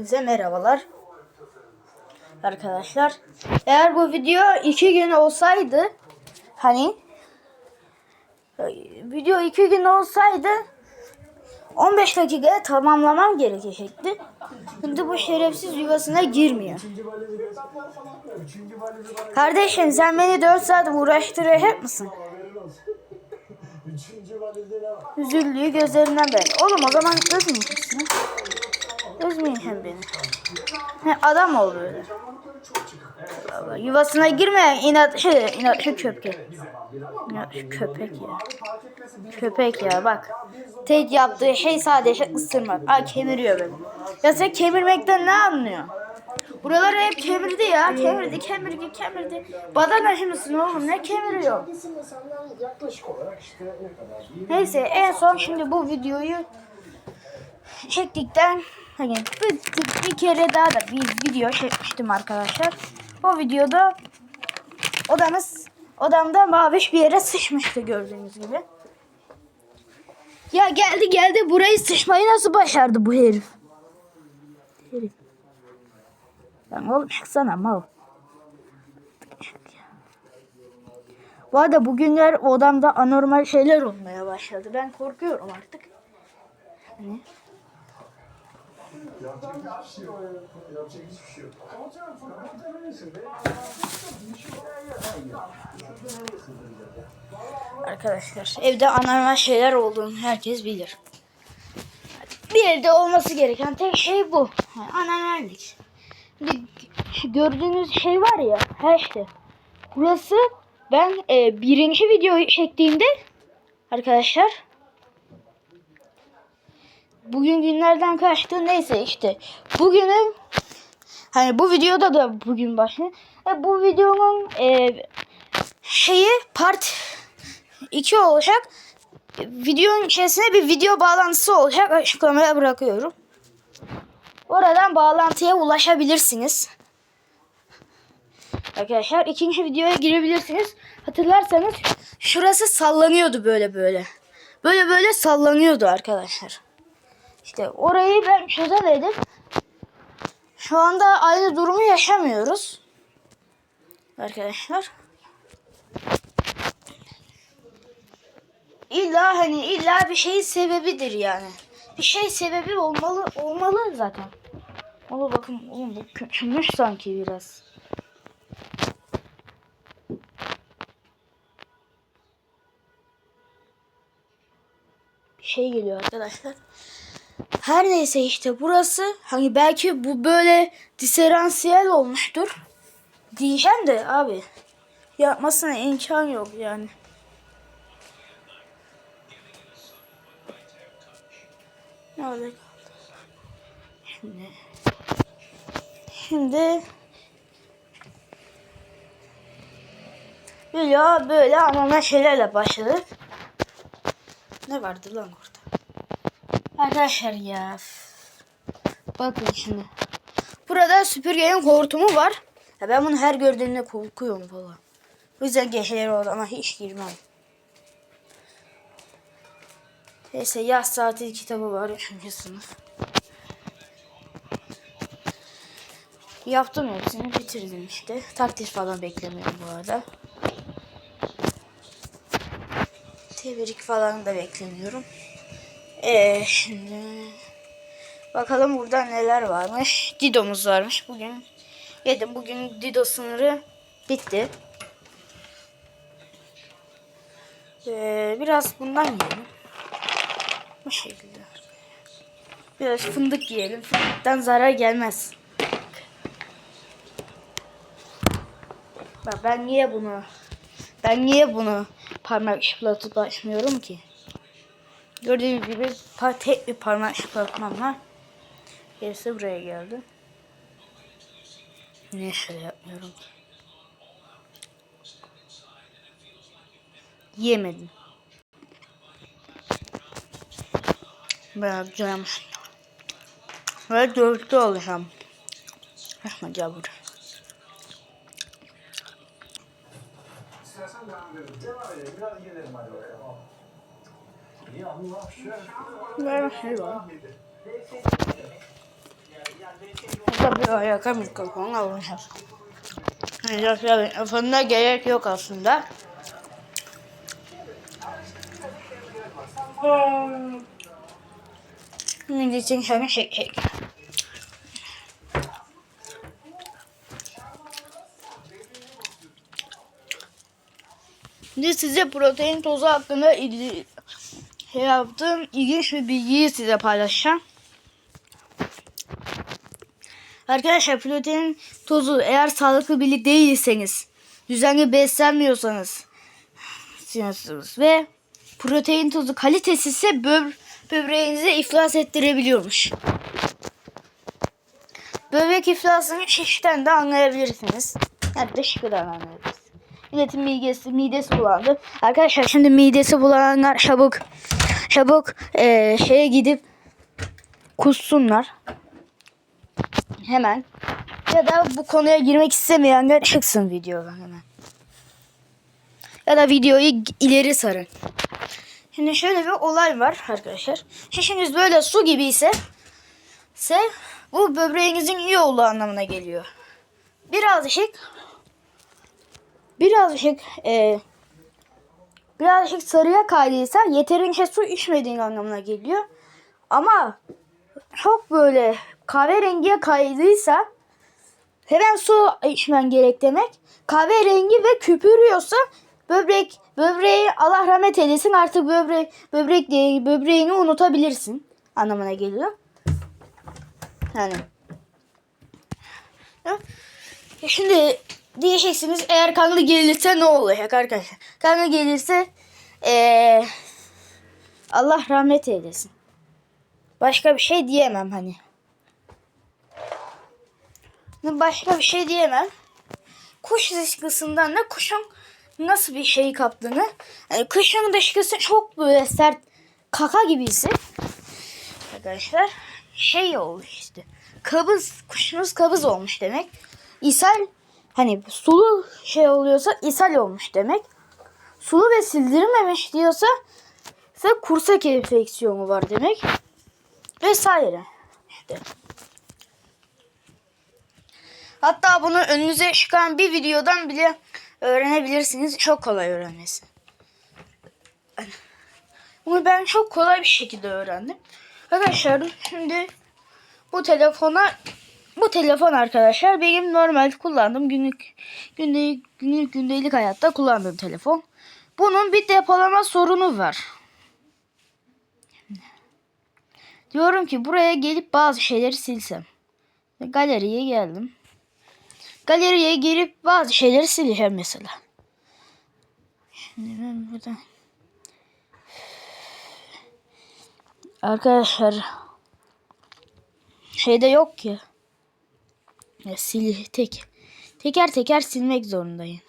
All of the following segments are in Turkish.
Hepinize merhabalar. Arkadaşlar. Eğer bu video iki gün olsaydı hani video iki gün olsaydı 15 dakikaya tamamlamam gerekecekti. Şimdi bu şerefsiz yuvasına girmiyor. Kardeşim sen beni 4 saat uğraştıracak mısın? Üzüldüğü gözlerinden belli. Oğlum o zaman üzmeyeceksin. Üzmeyeceksin beni. He, adam ol böyle. Allah, Yuvasına girme inatçı, inatçı köpek. İnatçı köpek ya. Köpek ya bak. Tek yaptığı şey sadece ısırmak. Aa kemiriyor beni. Ya sen kemirmekten ne anlıyor? Buraları hep kemirdi ya. Kemirdi, kemirdi, kemirdi. Badana mısın oğlum? Ne kemiriyor? Neyse en son şimdi bu videoyu çektikten hani bir, bir kere daha da bir video çekmiştim arkadaşlar. O videoda odamız odamda maviş bir yere sıçmıştı gördüğünüz gibi. Ya geldi geldi burayı sıçmayı nasıl başardı bu herif? Herif. Lan oğlum çıksana mal. Bu arada bugünler odamda anormal şeyler olmaya başladı. Ben korkuyorum artık. Hani Şey şey arkadaşlar evde anormal şeyler olduğunu herkes bilir. Bir evde olması gereken tek şey bu. Anormallik. Gördüğünüz şey var ya. Ha işte. Burası ben e, birinci videoyu çektiğimde arkadaşlar bugün günlerden kaçtı neyse işte bugünün hani bu videoda da bugün başlıyor. E, bu videonun e, şeyi part 2 olacak. Videonun içerisine bir video bağlantısı olacak. Açıklamaya bırakıyorum. Oradan bağlantıya ulaşabilirsiniz. Arkadaşlar ikinci videoya girebilirsiniz. Hatırlarsanız şurası sallanıyordu böyle böyle. Böyle böyle sallanıyordu arkadaşlar. İşte orayı ben çözemedim. Şu anda aynı durumu yaşamıyoruz. Arkadaşlar. İlla hani illa bir şeyin sebebidir yani. Bir şey sebebi olmalı olmalı zaten. Oğlum bakın oğlum bu küçülmüş sanki biraz. Bir şey geliyor arkadaşlar. Her neyse işte burası hani belki bu böyle diferansiyel olmuştur. Diyeceğim de abi yapmasına imkan yok yani. Ne olacak? Şimdi Şimdi Video böyle anormal şeylerle başladık. Ne vardı lan orada? Arkadaşlar ya. Bakın şimdi. Burada süpürgenin hortumu var. Ya ben bunu her gördüğümde korkuyorum falan. O yüzden geceleri odama hiç girmem. Neyse yaz tatil kitabı var 3. sınıf. Yaptım hepsini bitirdim işte. Takdir falan beklemiyorum bu arada. Tebrik falan da beklemiyorum. Ee, şimdi bakalım burada neler varmış. Dido'muz varmış bugün. Yedim bugün Dido sınırı bitti. Ee, biraz bundan yiyelim. Bu şekilde. Biraz fındık yiyelim. Fındıktan zarar gelmez. Bak ben niye bunu ben niye bunu parmak şıplatıp açmıyorum ki? Gördüğünüz gibi tek bir parmak şıplatmam var. Gerisi buraya geldi. Niye şöyle yapmıyorum? Yemedim. Ben yapacağım. Ve dörtlü olacağım. Rahmet yavrum. İstersen devam edelim. Devam edelim. Biraz gelelim hadi bakalım. İyi Allah. Şöyle. Ver var. Tabii ayaka mikrofon alacağız. Arkadaşlar gerek yok aslında. Şimdi için şöyle şey şey. Şimdi size protein tozu hakkında yaptığım ilginç bir bilgiyi size paylaşacağım. Arkadaşlar protein tozu eğer sağlıklı birlik değilseniz, düzenli beslenmiyorsanız sinirsiz ve protein tozu kalitesizse böb böbreğinizi iflas ettirebiliyormuş. Böbrek iflasını şişten de anlayabilirsiniz. Yani dışkıdan anlayabilirsiniz. Milletin midesi, midesi bulandı. Arkadaşlar şimdi midesi bulananlar çabuk çabuk eee şeye gidip kussunlar. Hemen. Ya da bu konuya girmek istemeyenler çıksın videodan hemen. Ya da videoyu ileri sarın. Şimdi şöyle bir olay var arkadaşlar. Şişiniz böyle su gibi ise ise bu böbreğinizin iyi olduğu anlamına geliyor. Birazcık birazcık e, birazcık sarıya kaydıysa yeterince su içmediğin anlamına geliyor. Ama çok böyle kahverengiye kaydıysa hemen su içmen gerek demek. Kahverengi ve küpürüyorsa böbrek böbreği Allah rahmet eylesin artık böbrek böbrek diye böbreğini unutabilirsin anlamına geliyor. Yani Ya, Şimdi diyeceksiniz eğer kanlı gelirse ne olacak arkadaşlar? Kanlı gelirse eee, Allah rahmet eylesin. Başka bir şey diyemem hani. Başka bir şey diyemem. Kuş dışkısından da kuşun nasıl bir şey kaptığını. Yani kuşun dışkısı çok böyle sert kaka gibiyse. Arkadaşlar şey olmuş işte. Kabız, kuşunuz kabız olmuş demek. İshal hani sulu şey oluyorsa ishal olmuş demek. Sulu ve sildirilmemiş diyorsa ise kursak enfeksiyonu var demek vesaire. İşte. Hatta bunu önünüze çıkan bir videodan bile öğrenebilirsiniz. Çok kolay öğrenmesi. Bunu ben çok kolay bir şekilde öğrendim. Arkadaşlar şimdi bu telefona bu telefon arkadaşlar benim normal kullandığım günlük günlük günlük gündelik hayatta kullandığım telefon. Bunun bir depolama sorunu var. Diyorum ki buraya gelip bazı şeyleri silsem. Galeriye geldim. Galeriye girip bazı şeyleri sileceğim mesela. Şimdi ben burada Arkadaşlar şeyde yok ki. Ya sil tek teker teker silmek zorundayım.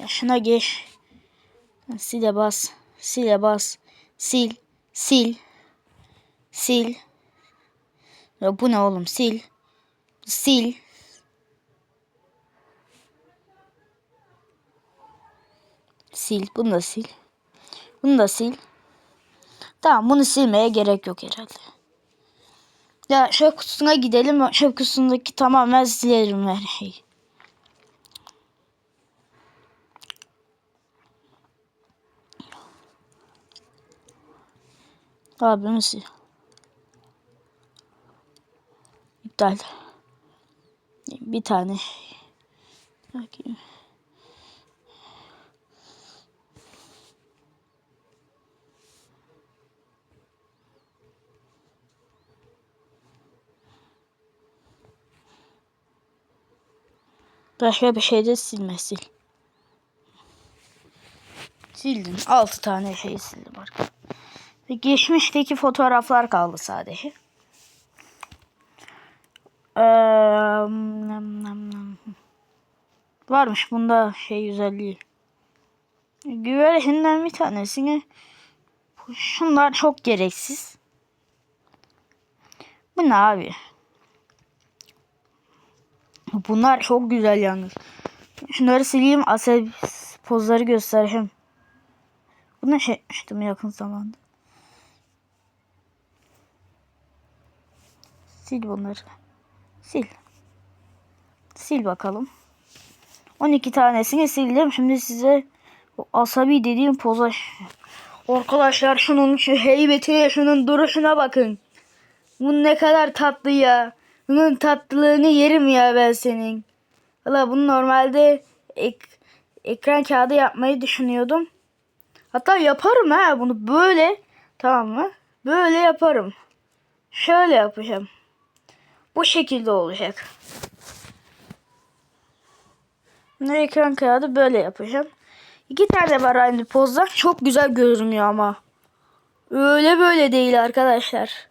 Yaşına geç. Sile bas. Sile bas. Sil. Sil. Sil. Ya bu ne oğlum? Sil. Sil. Sil. Bunu da sil. Bunu da sil. Tamam bunu silmeye gerek yok herhalde. Ya şöyle kutusuna gidelim. Şöyle kutusundaki tamamen silerim her şeyi. Abimi sil. İptal. Bir tane. Bakayım. Başka bir şey de silme sil. Sildim. 6 tane şey sildim arkadaşlar. Geçmişteki fotoğraflar kaldı sadece. Ee. Varmış bunda şey özelliği. Güvercinden bir tanesini şunlar çok gereksiz. Bu ne abi? Bunlar çok güzel yalnız. Şunları sileyim. Asel pozları göstereyim. Bunu şey ettim yakın zamanda. Sil bunları. Sil. Sil bakalım. 12 tanesini sildim. Şimdi size asabi dediğim poza Arkadaşlar şunun şu heybetine şunun duruşuna bakın. Bu ne kadar tatlı ya. Bunun tatlılığını yerim ya ben senin. Valla bunu normalde ek- ekran kağıdı yapmayı düşünüyordum. Hatta yaparım ha bunu böyle. Tamam mı? Böyle yaparım. Şöyle yapacağım. Bu şekilde olacak. Bunu ekran kağıdı böyle yapacağım. İki tane var aynı pozda. Çok güzel görünüyor ama. Öyle böyle değil arkadaşlar.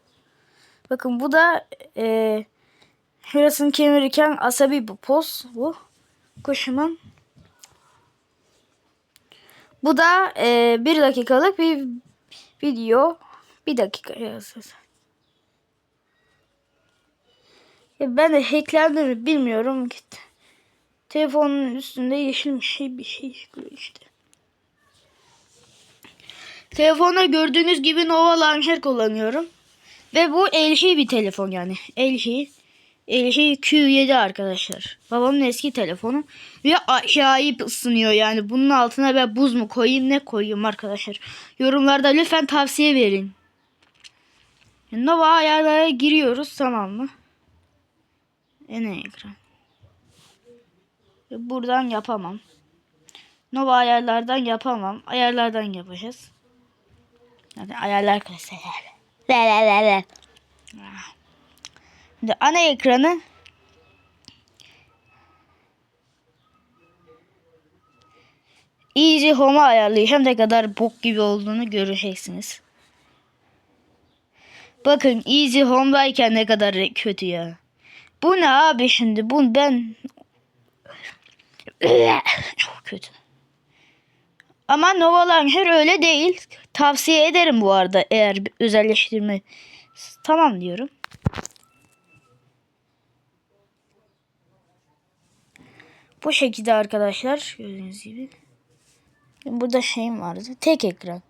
Bakın bu da e, şurasını kemirirken asabi bu poz. Bu. Kuşumun. Bu da e, bir dakikalık bir video. Bir dakika yazıyor. Ya ben de hacklendi mi bilmiyorum. Gitti. Telefonun üstünde yeşil bir şey bir şey çıkıyor işte. Telefonda gördüğünüz gibi Nova Launcher kullanıyorum. Ve bu LG bir telefon yani. LG. LG Q7 arkadaşlar. Babamın eski telefonu. Ve acayip ısınıyor yani. Bunun altına ben buz mu koyayım ne koyayım arkadaşlar. Yorumlarda lütfen tavsiye verin. Nova ayarlara giriyoruz tamam mı? En ekran. Buradan yapamam. Nova ayarlardan yapamam. Ayarlardan yapacağız. Yani ayarlar klasörü. Şimdi ana ekranı Easy Home'a ayarlayacağım. Ne kadar bok gibi olduğunu göreceksiniz. Bakın Easy Home'dayken ne kadar kötü ya. Bu ne abi şimdi? Bu ben çok kötü. Ama Nova Launcher öyle değil. Tavsiye ederim bu arada eğer özelleştirme tamam diyorum. Bu şekilde arkadaşlar gördüğünüz gibi. Burada şeyim vardı. Tek ekran.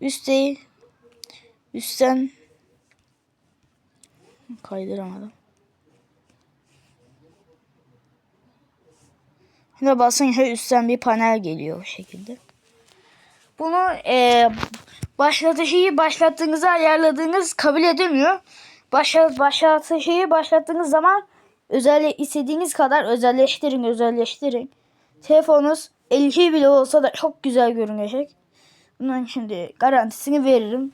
Üstte üstten kaydıramadım. Şimdi basınca üstten bir panel geliyor bu şekilde. Bunu e, başlatışıyı başlattığınızda ayarladığınız kabul edilmiyor. Başlat, başlatışıyı başlattığınız zaman özel istediğiniz kadar özelleştirin özelleştirin. Telefonunuz LG bile olsa da çok güzel görünecek. Bunun şimdi garantisini veririm.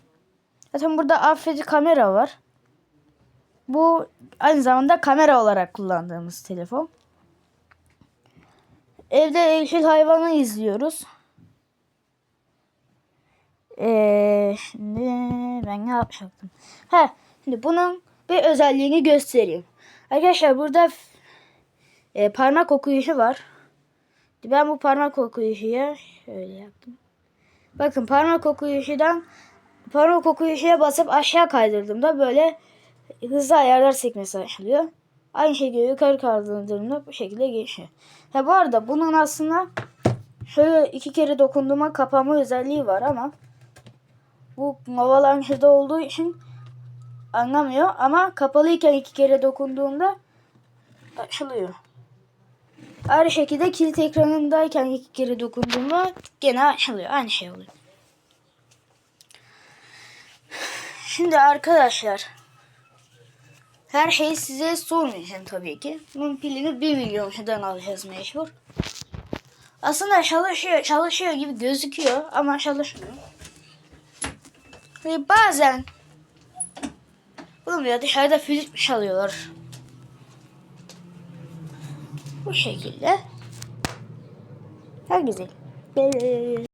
Zaten burada affedi kamera var. Bu aynı zamanda kamera olarak kullandığımız telefon. Evde evcil hayvanı izliyoruz. Ee, şimdi ben ne yapacaktım? Ha, şimdi bunun bir özelliğini göstereyim. Arkadaşlar burada e, parmak okuyuşu var. Ben bu parmak okuyuşuya şöyle yaptım. Bakın parmak okuyuşudan parmak okuyuşuya basıp aşağı kaydırdığımda böyle hızlı ayarlar sekmesi açılıyor. Aynı şekilde yukarı kaldırdığımda bu şekilde geçiyor. Ha bu arada bunun aslında şöyle iki kere dokunduğuma kapama özelliği var ama bu Nova Launcher'da olduğu için anlamıyor ama kapalıyken iki kere dokunduğumda açılıyor. Aynı şekilde kilit ekranındayken iki kere dokunduğumda gene açılıyor. Aynı şey oluyor. Şimdi arkadaşlar her şeyi size sormayacağım tabii ki. Bunun pilini 1 milyon şuradan alacağız mecbur. Aslında çalışıyor, çalışıyor gibi gözüküyor ama çalışmıyor. Ve bazen olmuyor dışarıda flüt çalıyorlar. Bu şekilde. Her güzel.